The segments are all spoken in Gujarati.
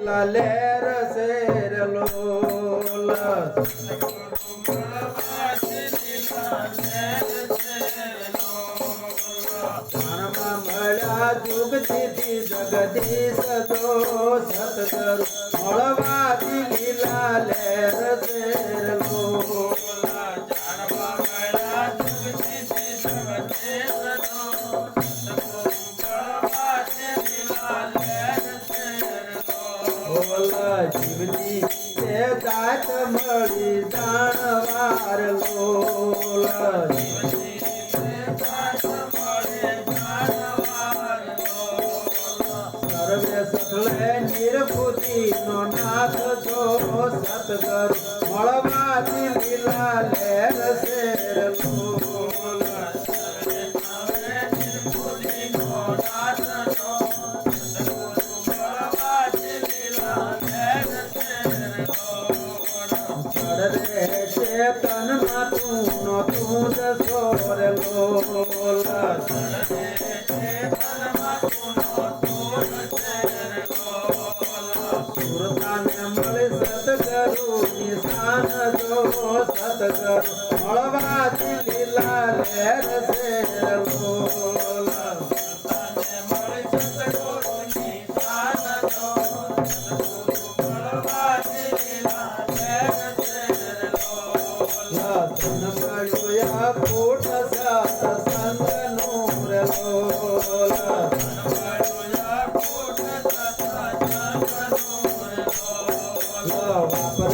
લેર શેર લોલ મળ્યા જુગથી જગદીશ તો સતગરુ મળવાથી લીલા લેર શેર જીવની તે દાત મળી જાણવાર લોલ સર્વે સફલે નિર્ભૂતિ નો નાથ જો સતગર મળવાથી લીલા લેર શેર ચડરે ચેતનમાં તું નો તું દસોર લોલ સુરતાને મળી સતગરુ નિશાન જો સતગરુ મળવાથી લીલા લેર શેર લોલ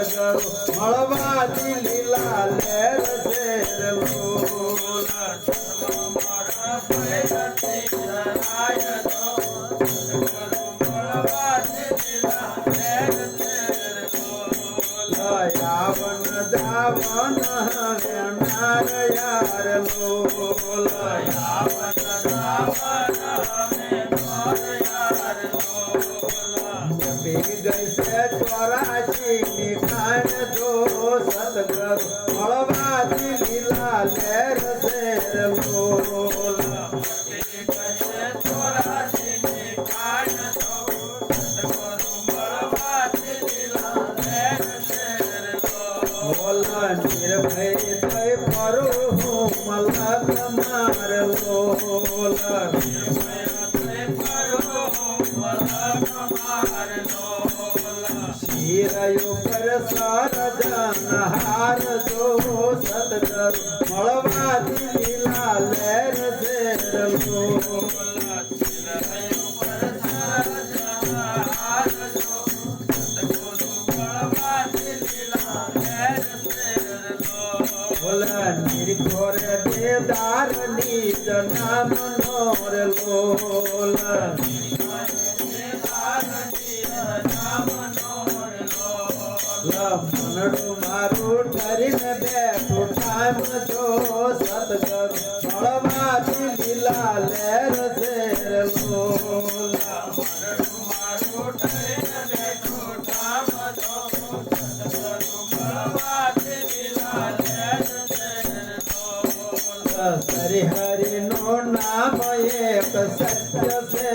સતગરુ મળવાથી લીલા લેર શેર લોલ યાવન જાવન નાર યાર લોલ પી ગઈ છે ચોરાશી ની ખાણ જો સતગર મળવાથી લીલા લેર શેર સતગર મળવાથી લીલા લેર શેર લોલ બોલા નિર્ખોર દેવદાર નિજ નામ નોર લોલ મનડું મારું ઠરીને બેઠું ટાઈમ જો સતગર મળવાથી લીલા લેર શેર લોલ હરિ હરિ નો નામ એક સત્ય શેર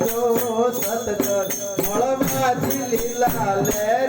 જો સતગર મળવાથી લીલા લે